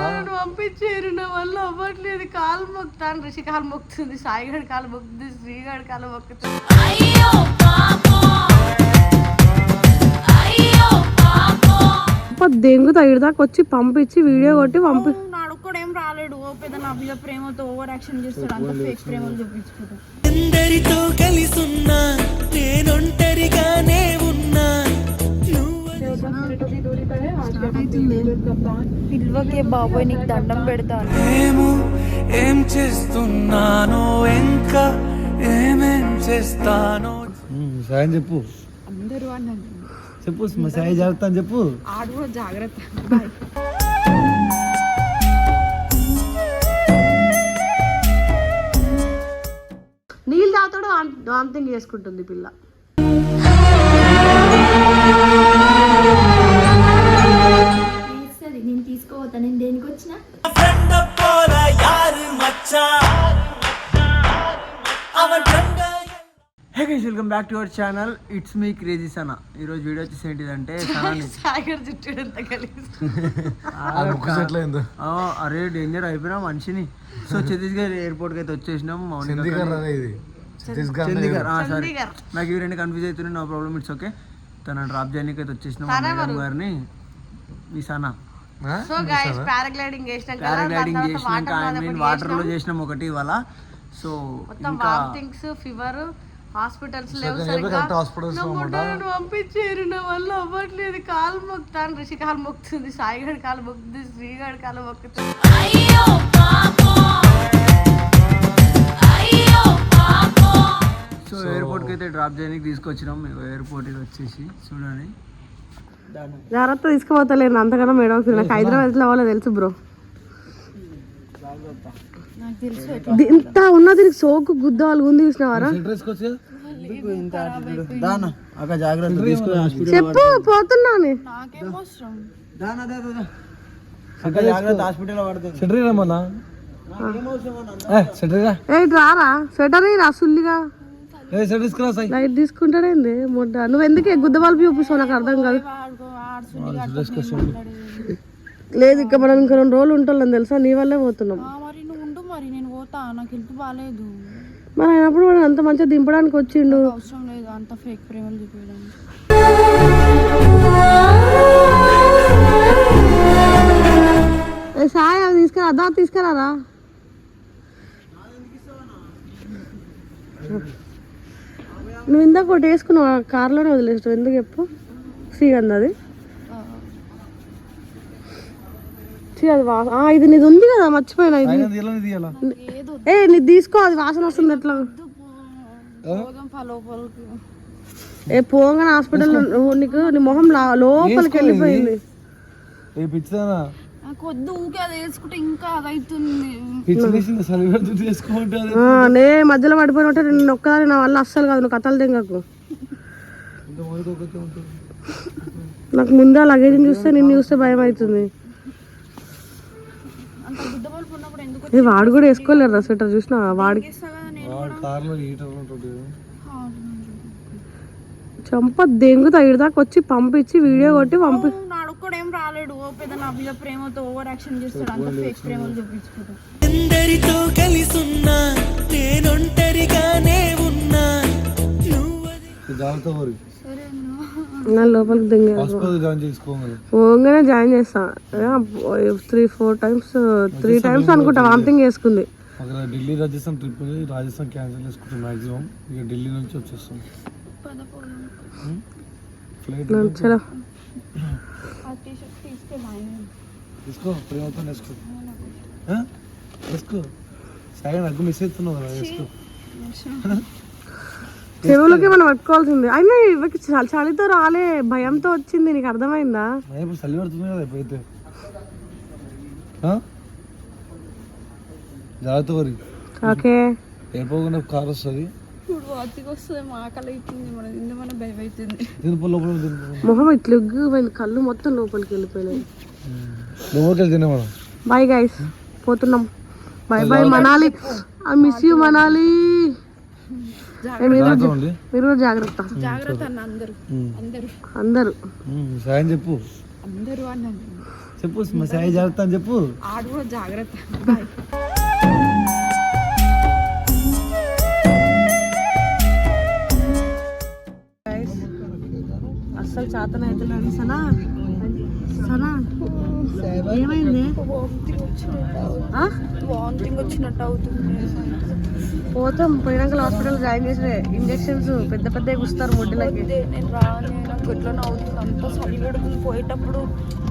నన్ను పంపించారు నా వల్ల అవ్వట్లేదు. కాలు మొక్కుతాను రిషి కాలు మొక్కుతుంది సాయిగడి కాలు మొక్కుతుంది శ్రీగడి కాలు మొక్కుతుంది. దెంగు తగిడిదాకా వచ్చి పంపించి వీడియో కొట్టి పంపి నాడు కూడా ఏం రాలేడు. ఓ పెద్ద నా మీద ప్రేమతో ఓవర్ యాక్షన్ చేస్తాడు అంత ఫేక్ ప్రేమలు చూపించుకుంటాడు అందరితో నేనొంటరిగానే ఉన్నా. పిల్వకే బాబోయ్ నీకు దండం పెడతాను ఏమో ఏం చేస్తున్నానో ఇంకా ఏమేం చేస్తానో. సాయం చెప్పు. అందరూ అన్నది చెప్పు సాయి జాగ్రత్త అని చెప్పు. ఆడు జాగ్రత్త. నీళ్ళు తాగుతాడు వామిటింగ్ చేసుకుంటుంది పిల్ల. Welcome back to our channel. It's me crazy Sana ఈ రోజు వీడియో వచ్చేసి ఏంటిదంటే అరే డేంజర్ అయిపోయినా మనిషిని. సో ఛత్తీస్గఢ్ ఎయిర్పోర్ట్కి అయితే వచ్చేసినాం మౌనిక చండీగఢ్ సరే నాకు ఇవి రెండు కన్ఫ్యూజ్ అవుతున్నాయి నో ప్రాబ్లమ్ ఇట్స్ ఓకే తన డ్రాప్ చేయడానికి అయితే వచ్చేసినాం మా గారిని ఈ సనా పారాగ్లైడింగ్ చేసినాక వాటర్ ఐ మీన్ వాటర్లో చేసినాం. ఒకటి ఇవాళ. సో ఫీవర్ హాస్పిటల్స్ లేవు సరిగ్గా. పంపించారు నా వల్ల అవ్వట్లేదు. కాలు మొక్కుతాను రిషి కాలు మొక్కుతుంది. సాయిగడి కాలు మొక్కుతుంది శ్రీగడి కాలు మొక్కుతుంది. సో ఎయిర్పోర్ట్కి అయితే డ్రాప్ చేయడానికి తీసుకొచ్చినాం. ఎయిర్పోర్ట్ వచ్చేసి చూడండి. జాగ్రత్త తీసుకుపోతలేను. అంతకన్నా మేడం నాకు హైదరాబాద్లో వాళ్ళ తెలుసు బ్రో ఇంత ఉన్న దీనికి సోకు గుద్ద వాళ్ళు ఉంది చూసినావారా? దానా అక్క జాగ్రత్త తీసుకుని హాస్పిటల్ చెప్పు పోతున్నాను. రారా? స్వెటర్ రా సుల్లిగా? లైట్ తీసుకుంటాడేంది మొడ్డ. నువ్వు ఎందుకే గుద్ద బల్బు చూపిస్తావు? నాకు అర్థం కాదు. లేదు ఇక మనం ఇంకా రెండు రోజులు ఉంటాం తెలుసా? నీ వల్లే పోతున్నాం. మరి నేను పోతా నాకు హెల్త్ బాగాలేదు మరి అయినప్పుడు వాడు అంత మంచిగా దింపడానికి వచ్చిండు. అవసరం లేదు అంత ఫేక్ ప్రేమలు చూపించడానికి సాయి అవి తీసుకురా అదా తీసుకురారా? నువ్వు ఇందాక ఒకటి వేసుకున్నావు కార్లోనే వదిలేస్తావు ఎందుకు చెప్పు? శ్రీగంధ అది. ఛీ, అది వా ఆ, ఇది నీది ఉంది కదా మర్చిపోయినా ఇది? ఏ నీది తీసుకో అది వాసన వస్తుంది ఎట్లా ఏ పోగానే హాస్పిటల్ నీకు నీ మొహం లా- లోపలికి వెళ్ళిపోయింది. ఏ పిచ్చిదానా? నాకు వద్దు ఊకే అది వేసుకుంటే ఇంకా అదైతుంది పిచ్చి తీసింది సరి పెడుతుంది చేసుకోమంటే అది ఆ, నే మధ్యలో పడిపోయినట్టే నేను ఒక్కదాని నా వల్ల అస్సలు కాదు నువ్వు కథలు తెంగకు. నాకు ముందే ఆ లగేజ్ చూస్తే నిన్ను చూస్తే భయం అవుతుంది ఏ వాడు కూడా వేసుకోలేరు స్వెటర్ చూసిన? వాడికి చంప దెంగు తగిడిదాకా వచ్చి పంపించి వీడియో కొట్టి పంపి నాడు కూడా ఏం రాలేడు. ఓ పెద్ద నా మీద ప్రేమతో ఓవర్ యాక్షన్ చేస్తాడు. అంత ఫేక్ ప్రేమలు చూపించుకుంటాడు అందరితో కలిసున్నా నేనొంటరిగానే ఉన్నా నువ్వు నా లోపలికి దెంగ హాస్పిటల్ జాయిన్ చేసుకోవాలి పోగానే జాయిన్ చేస్తా. Three four times three times అనుకుంటా వామిటింగ్ చేసుకుంది. అక్కడ ఢిల్లీ రాజస్థాన్ ట్రిప్ ఉంది. రాజస్థాన్ క్యాన్సిల్ చేసుకుంటాం మాక్సిమం ఇక ఢిల్లీ నుంచి వచ్చేస్తాం. ఫ్లైట్ చలో. తీసుకో ప్రేమతో వేసుకో ఆ? వేసుకో సరే నాకు మిస్ అవుతున్నావు కదా వేసుకో చెరువులకి మనం పట్టుకోవాల్సింది అయినా ఇవ్వకి చలితో రాలే భయంతో వచ్చింది నీకు అర్థమైందా? ఇప్పుడు చలి పడుతుంది కదా? జాగ్రత్త మరి ఓకే. కార్ వస్తుంది. ఇప్పుడు వాతికి వస్తుంది మా ఆకలి అవుతుంది మన ఇందు మన భయం అవుతుంది. దీనిపో లోపల దీనిపో మొహం ఇట్లా ఉగ్గిపోయింది కళ్ళు మొత్తం లోపలికి వెళ్ళిపోయినాయి. లోపలికి వెళ్తేనే మనం. బాయ్ గైస్ పోతున్నాం. Bye bye Manali. I miss you Manali. మీరు జాగ్రత్త కూడా జాగ్రత్త. జాగ్రత్త అన్న అందరూ. అందరూ. అందరూ. సాయం చెప్పు. అందరూ అన్నది చెప్పు సాయి జాగ్రత్త అని చెప్పు. ఆడు కూడా జాగ్రత్త. బాయ్ అస్సలు చేతన అవుతున్నాను సనా? సనా? ఏమైంది? వామిటింగ్ వచ్చినట్టు అవుతుంది. పోతాం. పోయినాక హాస్పిటల్ జాయిన్ చేసి ఇంజెక్షన్స్ పెద్ద పెద్ద గుస్తారు ముడ్డులకి. నేను రాను నాకు అంత పోయేటప్పుడు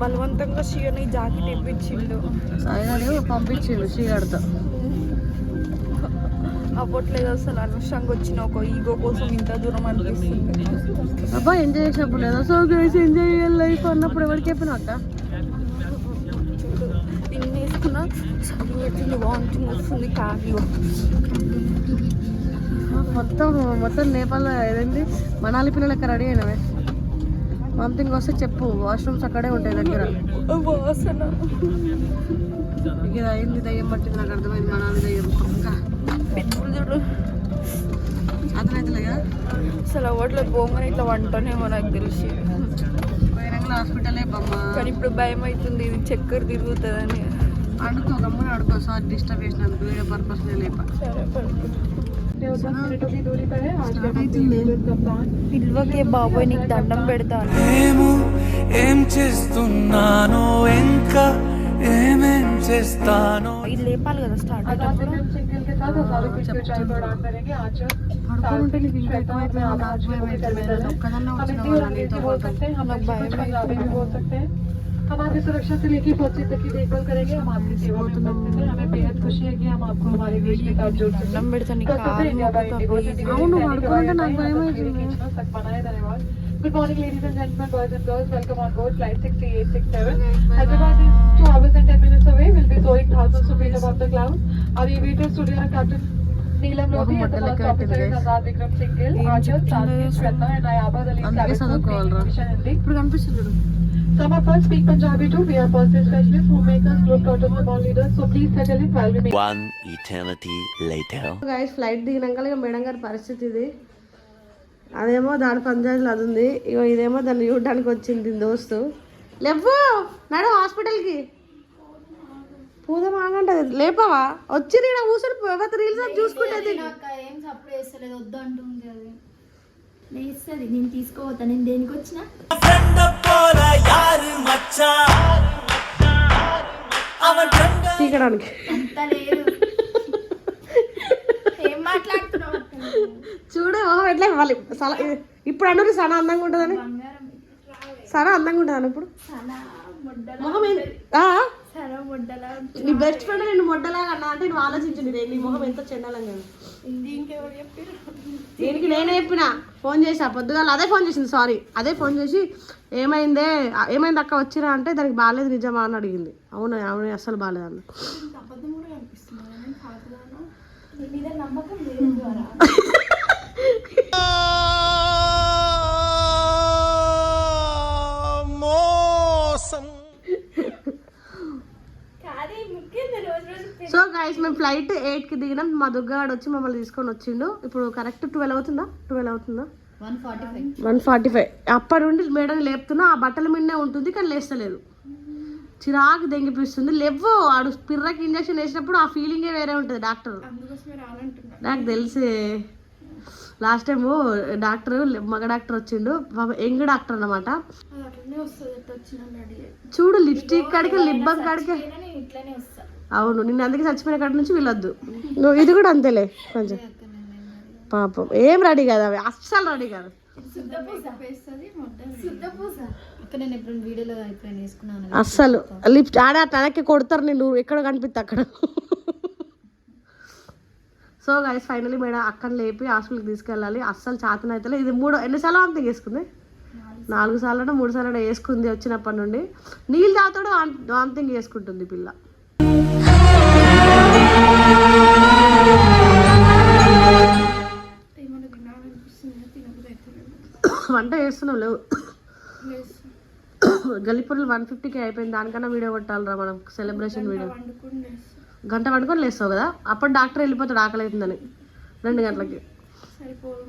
బలవంతంగా షియని జాకెట్ ఇప్పించిండు. సాయిగాడు పంపించిండు శ్రీగాడితో అవ్వట్లేదు అసలు. అనవసరంగా వచ్చిన ఒక ఈగో కోసం ఇంత దూరం అనిపిస్తుంది. అబ్బా ఎంజాయ్ చేసినప్పుడు లేదా? సో గైస్ ఎంజాయ్ చేయాలి లైఫ్ అన్నప్పుడు ఎవరికి చెప్పిన అక్క? ఇన్ని వేసుకున్నా చలి పెడుతుంది వామిటింగ్ వస్తుంది కాకి మొత్తం మొత్తం నేపాల్ ఏదండి మనాలి పిల్లలకి రెడీ అయినవే. వామిటింగ్ వస్తే చెప్పు వాష్రూమ్స్ అక్కడే ఉంటాయి దగ్గర. ఇది అయింది దయ్యం పట్టింది నాకు అర్థమైంది మనాలి దయ్యం. చూడు. అర్థమైందిలేగా అసలు అవ్వట్లేదు పోగానే ఇట్లా వంటనేమో నాకు తెలిసి. హాస్పిటలే బొమ్మ. కానీ ఇప్పుడు భయం అవుతుంది ఇది చక్కెర తిరుగుతుందని. అడుకో గమ్మున అడుకో సార్ డిస్టర్బ్ చేసినందుకు వీడియో పర్పస్ లేప సరే స్టార్ట్ అవుతుంది పిల్వకే బాబోయ్ నీకు దండం పెడతాను ఏమో ఏం చేస్తున్నానో ఇంకా ఏమేం చేస్తానో ఇది లేపాలి కదా స్టార్ట్ అయ్యేటప్పుడు పడుకుంటే నీకు ఇంకా ఎక్కువైతే నాకు భయం అవుతుంది ఒక్కదన్నా వచ్చిన వాళ్ళ నీతో పాటు నాకు భయం हम आपकी सुरक्षा से लेकर पहुँचे तक की देखभाल करेंगे हम आपकी सेवा में उपस्थित हैं हमें बेहद खुशी है कि हम आपको हमारे देश के साथ जोड़ सकते धन्यवाद Good morning, ladies and gentlemen, boys and girls. Welcome on board flight 6867. Hyderabad is 2 hours and 10 minutes away. We'll be soaring thousands of feet above the clouds. Our aviators today are Captain Neelam Lodi and the first officer is Azad Vikram Singh Gill, Arjun, Sanjeev, Shweta and I, Abad Ali, Savitri, Mission Hindi. ఇప్పుడు కనిపిస్తుంది చూడు Some of us speak Punjabi too. We are personal specialists who make us look out of the ball leaders. So please settle in while we make One eternity later. Guys flight దిగినాక ఇక madam గారి పరిస్థితి ఇది. అదేమో దాని పంచాయతీలో అది ఉంది. ఇగో ఇదేమో దాన్ని చూడడానికి వచ్చింది దీని దోస్తు. లేవు నడు హాస్పిటల్కి. పూదం ఆగంటది లేపవా వచ్చి నేను కూర్చొని రీల్స్ చూసుకుంటుంది. ఏం సప్పుడు వేస్తలేదు వద్దు అంటుంది అది. లేస్తుంది. నేను తీసుకోవద్దా? నేను దేనికి వచ్చిన తీయడానికి అంత లేదు. ఏం మాట్లాడుతున్నావు చూడు ఎట్లా ఇవ్వాలి? సల ఇప్పుడు అన్నది సన అందంగా ఉంటుందని. సన అందంగా ఉంటుందని ఇప్పుడు. మొహం నీ బెస్ట్ ఫ్రెండ్ నేను మొడ్డలాగా అన్నా అంటే నువ్వు ఆలోచించింది నీ మొహం ఎంత. ఇంకెవరు చెప్పారు దీనికి నేనే చెప్పిన? ఫోన్ చేసా పొద్దుగాల అదే ఫోన్ చేసింది సారీ అదే ఫోన్ చేసి ఏమైందే? ఏమైంది అక్క వచ్చిరా? అంటే దానికి బాగాలేదు నిజమా అని అడిగింది. అవును అవును అస్సలు బాగాలేదు అన్న. నమ్మకం మేము ఫ్లైట్ ఎయిట్కి దిగినాం. మా దుర్గాడు వచ్చి మమ్మల్ని తీసుకొని వచ్చిండు. ఇప్పుడు కరెక్ట్ ట్వెల్వ్ అవుతుందా? ట్వెల్వ్ అవుతుందా? One forty five. అప్పటి నుండి మేడం లేపుతున్నా ఆ బట్టల మీదనే ఉంటుంది కానీ లేస్తలేదు. చిరాకు దెంగిపిస్తుంది. లేవు ఆడు పిర్రకి ఇంజక్షన్ వేసినప్పుడు ఆ ఫీలింగే వేరే ఉంటుంది డాక్టర్. నాకు తెలిసే లాస్ట్ టైం డాక్టర్ మగ డాక్టర్ వచ్చిండు. యంగ్ డాక్టర్ రెడీ చూడు లిప్స్టిక్ కాడికి లిప్ బామ్ కాడికి. అవును నిన్ను అందుకే చచ్చిపోయిన కాడి నుంచి వీళ్ళొద్దు. నువ్వు ఇది కూడా అంతేలే కొంచెం. పాపం ఏం రెడీ కాదు అవి అస్సలు రెడీ కాదు. అస్సలు. లిప్ ఆడ తనకి కొడతారు నేను ఎక్కడ కనిపిస్తా అక్కడ? సో గైస్ ఫైనలీ మేడం అక్కడ లేపి హాస్పిటల్కి తీసుకెళ్ళాలి. అస్సలు చేతన అయితే ఇది మూడు ఎన్నిసార్లు అంతే వేసుకుంది నాలుగు సార్లు మూడు సార్లు వేసుకుంది వచ్చినప్పటి నుండి. నీళ్ళు తాగుతాడు వాంతింగ్ చేసుకుంటుంది పిల్ల. వంట చేస్తున్నాం లేవు. గల్లిపూర్లు వన్ ఫిఫ్టీకి అయిపోయింది. దానికన్నా వీడియో కొట్టాలిరా మనం సెలబ్రేషన్ వీడియో గంట పడుకొని లేస్తావు కదా? అప్పుడు డాక్టర్ వెళ్ళిపోతాడు ఆకలి అవుతుందని రెండు గంటలకి. సరిపోదు.